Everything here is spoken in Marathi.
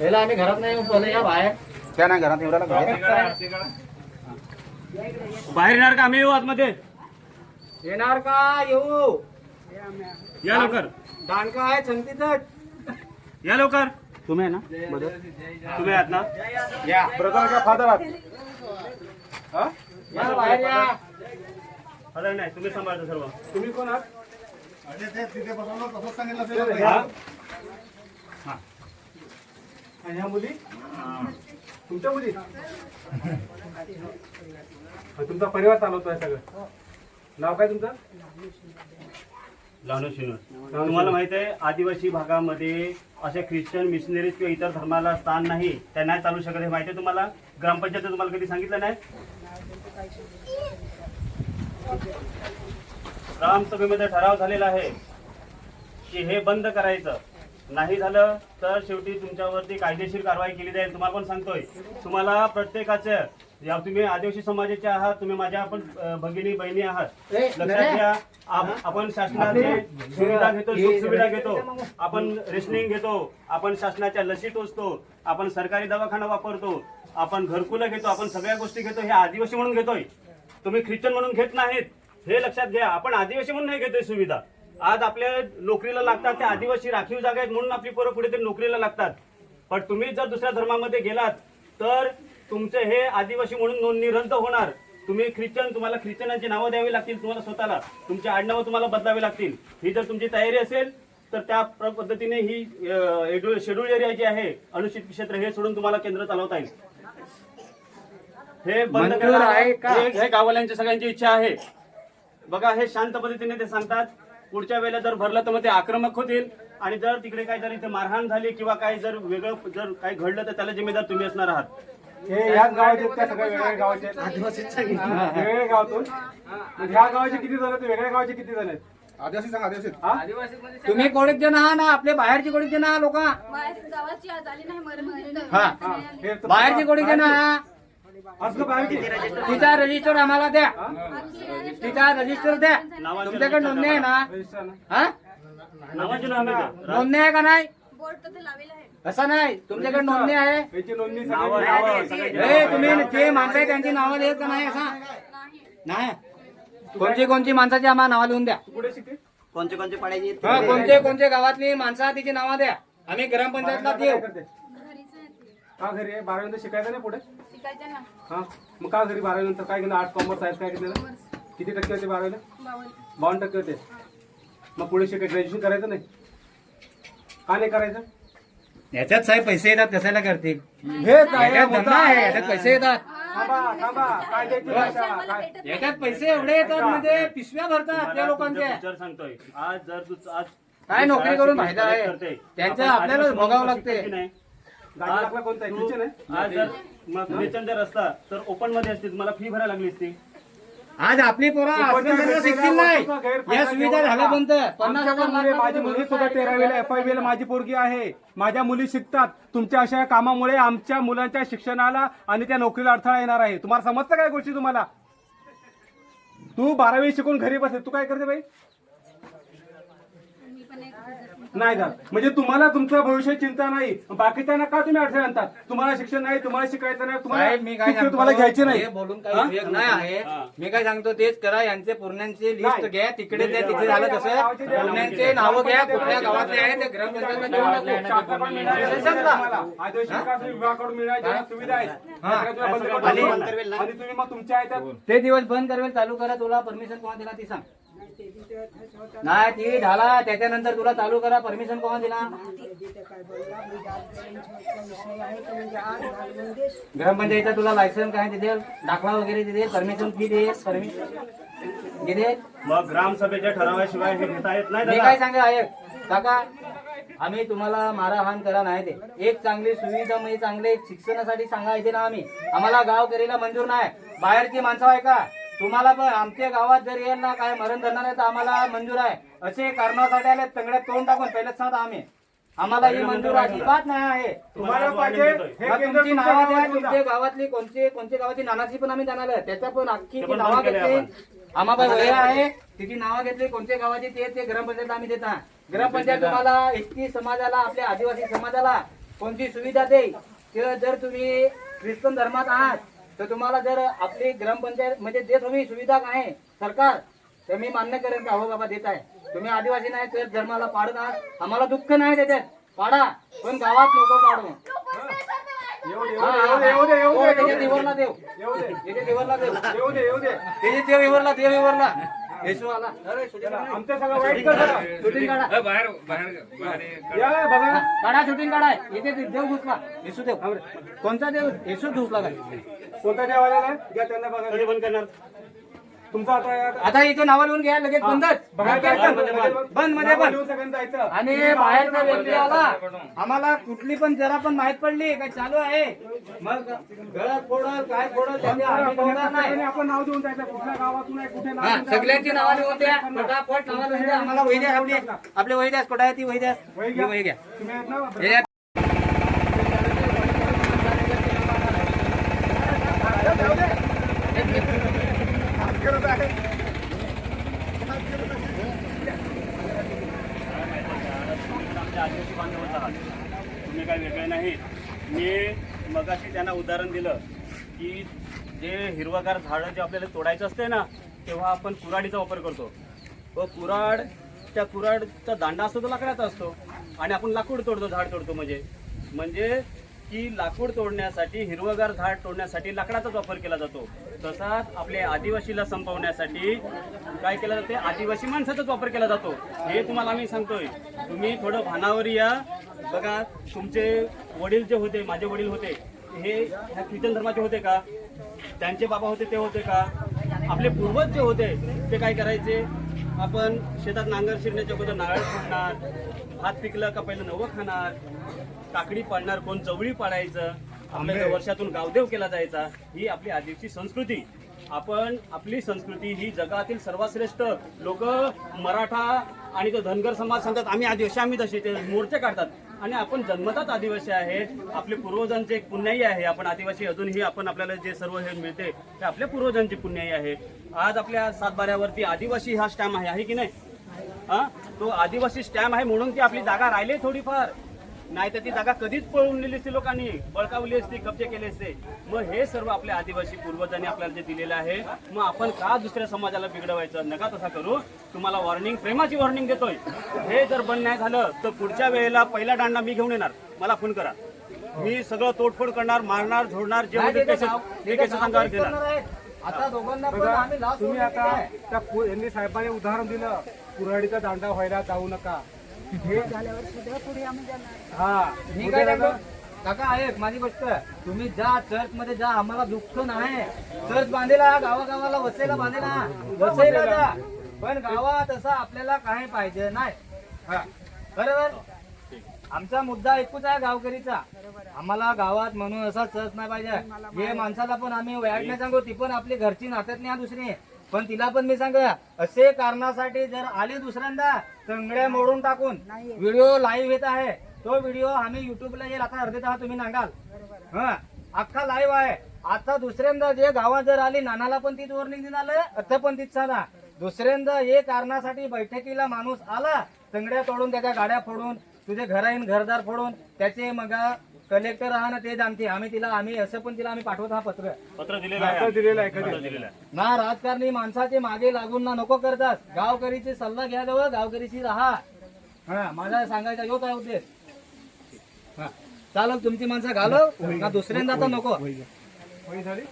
पहिला आम्ही घरात नाही पहिले या बाहेर. त्या नाही घरात एवढ्याला बाहेर बाहेर येणार का आम्ही येऊ आतमध्ये? येणार का? येऊ. या लवकर. दांडका आहे छंती तट. या लवकर. तुम्ही आहे ना? तुम्ही आहात ना? या. ब्रदर का फादर आहात? या बाहेर या. अरे नाही तुम्ही सांभाळता सर्व. तुम्ही कोण आहात? हा? आणि ह्या मुली? तुमच्या मुली? तुमचा परिवार चालवतोय सगळं. नाव काय तुमचं? लावणं शिनूर तुम्हाला माहीत आहे आदिवासी भागामध्ये असे ख्रिश्चन मिशनरीज किंवा इतर धर्माला स्थान नाही. त्या नाही चालू शकत हे माहिती आहे तुम्हाला? ग्रामपंचायत तुम्हाला कधी सांगितलं नाही? ग्रामसभेमध्ये ठराव झालेला आहे की हे बंद करायचं. नाही झालं तर शेवटी तुमच्यावरती कायदेशीर कारवाई केली जाईल. तुम्हाला पण सांगतोय. तुम्हाला प्रत्येकाचं या तुम्ही आदिवासी समाजाचे आहात तुम्ही माझ्या आपण भगिनी बहिणी आहात. लक्षात. घ्या आप- आपण शासनाचे सुविधा घेतो सुख सुविधा घेतो. आपण रेशनिंग घेतो आपण शासनाच्या लसी टोचतो आपण सरकारी दवाखाना वापरतो आपण घरकुलं घेतो आपण सगळ्या गोष्टी घेतो हे आदिवासी म्हणून घेतोय. तुम्ही ख्रिश्चन म्हणून घेत नाहीत हे लक्षात घ्या आपण आदिवासी म्हणून नाही घेतोय सुविधा. आज आपल्या नोकरीला लागतात ते आदिवासी राखीव जागा आहेत म्हणून आपली पोरं पुढे ते नोकरीला लागतात. पण तुम्ही जर दुसऱ्या धर्मामध्ये गेलात तर तुमचे हे आदिवासी म्हणून नोंदणी रद्द होणार. तुम्ही ख्रिश्चन तुम्हाला ख्रिश्चनांची नावं द्यावी लागतील तुम्हाला स्वतःला. तुमची आडनावं तुम्हाला बदलावी लागतील. ही जर तुमची तयारी असेल तर त्या पद्धतीने ही शेड्यूल एरिया जी आहे अनुसूचित क्षेत्र हे सोडून तुम्हाला केंद्र चालवता येईल. हे बंद मंजूर करा. आहे का? हे सगळ्यांची इच्छा आहे. बघा हे शांत पद्धतीने ते सांगतात. पुढच्या वेळेला जर भरलं तर मग ते आक्रमक होतील. आणि जर तिकडे काही जर इथे मारहाण झाली किंवा काही जर वेगळं जर काही घडलं तर त्याला जिम्मेदार तुम्ही असणार आहात. हे ह्याच गावाचे आहेत का सगळे वेगवेगळ्या गावाचे आहेत? हा, वेगवेगळ्या गावातून. मग ह्या गावाचे किती जण आहेत? वेगळ्या गावाचे किती जण आहेत? आदिवासी सांग आदिवासी. हा? तुम्ही कोणीक जण आहात ना. आपले बाहेरची कोणीक जण आहात लोक. बाहेर गावाची आज आली नाही मरण हा. हा, हे तर- बाहेरची कोणीक जण बाहेरची तिचा रजिस्टर आम्हाला द्या. तिचा रजिस्टर द्या. तुमच्याकडे नोंदणी आहे ना. हा? नावाची नोंदणी आहे का नाही? ते असं नाही. तुमच्याकडे नोंदणी आहे? तुम्ही जे माणसं आहे त्यांची नावं देत का नाही असं? नाही. नाही. कोणची कोणची माणसाची आम्हाला नावं लिहून द्या. तू कोणते कोणते पाडायचे हा कोणते कोणते गावातली माणसं तिची नावं द्या. आम्ही ग्रामपंचायतला देऊ करते घरीच आहे ते. का घरी आहे? बारावी नंतर शिकायचं नाही पुढे? शिकायचं ना. हा? मग का घरी बारावी नंतर काय केलं आर्ट कॉमर्स सायन्स काय घेतलेलं? किती टक्के होते बारावीला? बावन्न. टक्के होते. मग पुढे शिकाय ग्रॅज्युएशन करायचं नाही? का नाही करायचं? याच्यात साहेब पैसे येतात कशाला करतील? हेच याच्यात धंदा आहे याच्यात पैसे येतात. थांबा थांबा. काय द्यायची भाषा आम्हाला काय? भेटत याच्यात पैसे एवढे येतात म्हणजे पिशव्या भरतात त्या लोकांच्या. विचार सांगतोय. आज जर तू आज काय नोकरी करून फायदा आहे? त्यांचं आपण आपल्याला आदिवासी भोगावं म्हणून लागते. गाडी आज टाकला कोणता? आहे? तू- किचन आहे? आज जर मग ख्रिश्चन जर असता तर ओपनमध्ये असते तुम्हाला फी भरायला लागली असती. आज आपली पोरं आजपर्यंत शिकतील नाही. या सुविधा झाल्या पण तर पन्नास आमच्या हजार पण मुले- माझी मुलगी सुद्धा तेरावीला एफ आय ला माझी पोरगी आहे. माझ्या मुली शिकतात. तुमच्या अशा कामामुळे आमच्या मुलांच्या शिक्षणाला आणि त्या नोकरीला अडथळा येणार आहे. तुम्हाला समजतं काय गोष्टी तुम्हाला? तू बारावी शिकून घरी बसते तू काय करते बाई? नाही जात. म्हणजे तुम्हाला तुमचं भविष्य चिंता नाही. बाकीच्यांना का तुम्ही अडथळे आणतात तुम्हाला शिक्षण नाही तुम्हाला शिकायचं नाही साहेब मी काय शिक्षण सांगतो, तुम्हाला घ्यायचे नाही. हे बोलून काही उपयोग नाही आहे. मी काय सांगतो तेच करा. यांचे पूर्ण्यांची लिस्ट नाही. घ्या. तिकडे त्या तिथे झालं तसं. पूर्ण्यांचे नावं घ्या. कुठल्या गावातले आहे ते ग्रामपंचायतला मिळणार. आदिवासी विकास विभागाकडून सुविधा आहेत हा. त्या तुला बंद करून आणि- टाकू. आणि तुम्ही मग तुमच्या आहे ते दिवस बंद करवेल चालू करा. तुला परमिशन कोणा दिला ती सांग. नाही ती झाला त्याच्यानंतर तुला चालू करा. परमिशन कोणा दिला? ग्रामपंचायतचा तुला लायसन काय देईल दाखला वगैरे देईल परमिशन फी देईल? परमिशन देईल मग ग्रामसभेच्या ठरावाशिवाय हे घेता येत नाही मी दादा. काय सांगा आहे काका आम्ही तुम्हाला मारहाण करा नाही ते. एक चांगली सुविधा म्हणजे चांगले शिक्षणासाठी सांगायचे ना आम्ही. आम्हाला गाव करीला मंजूर नाही. बाहेरची माणसं आहे का? तुम्हाला पण आमच्या गावात जर येईल ना काय मरण धरणार नाही तर आम्हाला मंजूर आहे. असे कारणासाठी आले तंगड्यात तोंड टाकून पहिलेच सांगता आम्ही. आम्हाला ही मंजूर अजिबात नाही आहे. तुम्हाला तुम्हाला पाहिजे वाढवून हे मग केंद्र तुमची तुमच्या नावं द्या गावात तुमच्या गावातली कोणती कोणत्या गावाची नानाची पण आम्ही जाणार आहे. त्याच्या पण अख्खी ते ती नावं घेतली. आम्हाला वय आहे तिची नावं घेतली कोणत्या गावाची ते ते ग्रामपंचायत आम्ही देता ग्रामपंचायत तुम्हाला एसटी समाजाला आपल्या आदिवासी समाजाला कोणती सुविधा देईल? किंवा जर तुम्ही ख्रिश्चन धर्मात आहात तर तुम्हाला जर आपली ग्रामपंचायत म्हणजे जे तुम्ही सुविधा आहे सरकार तर मी मान्य करेन का हो बाबा देत आहे. तुम्ही आदिवासी नाही तर धर्माला पाडत आहात. आम्हाला दुःख नाही त्याच्यात पाडा पण गावात नको पाडू. येऊ दे येऊ दे येऊ दे येऊ दे. त्याच्या देवरला देव देव येऊ दे येऊ दे. त्याच्या देव विवरला देव विवरला येशू आला अरे, शूटिंग काढा. आमचं सगळं वाईट कर जरा. शूटिंग काढा. बाहेर बाहेर बाहेर या बघा काढा शूटिंग काढा. इथे देव घुसला. येशू देव. कोणता देव? येशू घुसला काय? कोणता देव आलेला आहे घ्या त्यांना बघा. कधी बंद करणार. तुमचा आता आता इथे नावा लिहून घ्या लगेच बंदच. बंद. बंदमध्ये जायचं. आणि बाहेरचा व्यक्ती आला आम्हाला कुठली पण जरा पण माहीत पडली काय चालू आहे. मग गळत फोडल काय फोडल त्याचे आम्ही बोलणार नाही. आणि आपण नाव देऊन जायचं. कुठल्या गावातून आहे कुठे नाव हा देऊन जायचं. सगळ्यांची नावं लिहून द्या फटाफट नावं लिहून द्या आम्हाला वही द्या आपली आपले वही द्या कुठं आहे ती वही द्या. वही ही घ्या. वही घ्या. तुम्ही आहेत ना? हे आदिवासी आहात तुम्ही काही वेगळे नाही मी मगाशी त्यांना उदाहरण दिलं की जे हिरवगार झाडं जे आपल्याला तोडायचं असते ना तेव्हा आपण कुराडीचा वापर करतो. व कुराड त्या कुराडचा दांडा असतो तो लाकडाचा असतो. आणि आपण लाकूड तोडतो झाड तोडतो म्हणजे. म्हणजे की लाकूड तोडण्यासाठी हिरवगार झाड तोडण्यासाठी लाकडाचाच वापर केला जातो. तसाच आपले आदिवासीला संपवण्यासाठी काय केलं जाते? आदिवासी माणसाचाच वापर केला जातो. हे तुम्हाला आम्ही सांगतोय. तुम्ही थोडं भानावर या. बघा तुमचे वडील जे होते माझे वडील होते हे ह्या ख्रिश्चन धर्माचे होते का? त्यांचे बाबा होते ते होते का? आपले पूर्वज जे होते ते काय करायचे? आपण शेतात नांगर शिरण्याच्या अगोदर नारळ फोडणार भात पिकलं का पहिलं नवं खाणार काकडी पाडणार कोण चवळी पाडायचं आपल्याकडे वर्षातून गावदेव केला जायचा ही आपली आदिवासी संस्कृती. आपण आपली संस्कृती ही जगातील सर्वात श्रेष्ठ लोक मराठा आणि तो धनगर समाज सांगतात आम्ही आदिवासी आम्ही तसे ते मोर्चे काढतात. आणि आपण जन्मताच आदिवासी आहे. आपले पूर्वजांचे एक पुण्याई आहे. आपण आदिवासी अजूनही आपण आपल्याला जे सर्व हे मिळते ते आपल्या पूर्वजांची पुण्याई आहे. आज आपल्या सातबाऱ्यावरती आदिवासी हा स्टॅम्प आहे आहे की नाही? हा? तो आदिवासी स्टॅम्प आहे म्हणून ती आपली जागा राहिली थोडीफार. नाही तर ती जागा कधीच पळून नेली असती लोकांनी. बळकावली असती कब्जे केले असते. मग हे सर्व आपल्या आदिवासी पूर्वजांनी आपल्याला जे दिलेलं आहे मग आपण का दुसऱ्या समाजाला बिघडवायचं? नका तसा करू. तुम्हाला वॉर्निंग प्रेमाची वॉर्निंग देतोय. हे जर बंद नाही झालं तर पुढच्या वेळेला पहिला दांडा मी घेऊन येणार. मला फोन करा. मी सगळं तोडफोड करणार मारणार झोडणार जे अंगावर घेणार. आता दोघांना तुम्ही आता. त्या यांनी साहेबांनी उदाहरण दिलं. कुऱ्हाडीचा दांडा व्हायला जाऊ नका. मी काय काका आहे माझी गोष्ट. तुम्ही जा चर्च मध्ये जा आम्हाला दुःख नाही. चर्च बांधेला गावागावाला वसईला बांधेला. वसईला जा. पण गावात असं आपल्याला काही पाहिजे नाही. हा. बरोबर? आमचा मुद्दा एकूच आहे गावकरीचा. आम्हाला गावात म्हणून असा चर्च नाही पाहिजे. हे माणसाला पण आम्ही वाईट नाही सांगू. ती पण आपली घरची नात्यात नाही दुसरी. पण तिला पण मी सांग असे कारणासाठी जर आली दुसऱ्यांदा तंगड्या मोडून टाकून. व्हिडिओ लाईव्ह येत आहे. तो व्हिडिओ आम्ही युट्यूबला येईल आता अर्धे तास तुम्ही सांगाल हा अख्खा लाईव्ह आहे. आता दुसऱ्यांदा जे गावात जर आली नानाला पण तीच वॉर्निंग देणार आता पण तीच सांगा. दुसऱ्यांदा हे कारणासाठी बैठकीला माणूस आला तंगड्या तोडून त्याच्या गाड्या फोडून तुझे घर येईन घरदार फोडून त्याचे मग कलेक्टर आहा ना ते जाणते. आम्ही तिला आम्ही असं पण तिला आम्ही पाठवत हा पत्र. पत्र दिलेलं आहे. दिलेलं आहे पत्र कधी दिलेलं आहे. ना राजकारणी माणसाचे मागे लागून ना नको करतात. गावकरीचे सल्ला घ्या जवळ गावकरीची राहा. हा माझा सांगायचा योच आहे उद्देश. हा. चालेल तुमची माणसं घालव. ना दुसऱ्यांदा तर नको. होई झाली?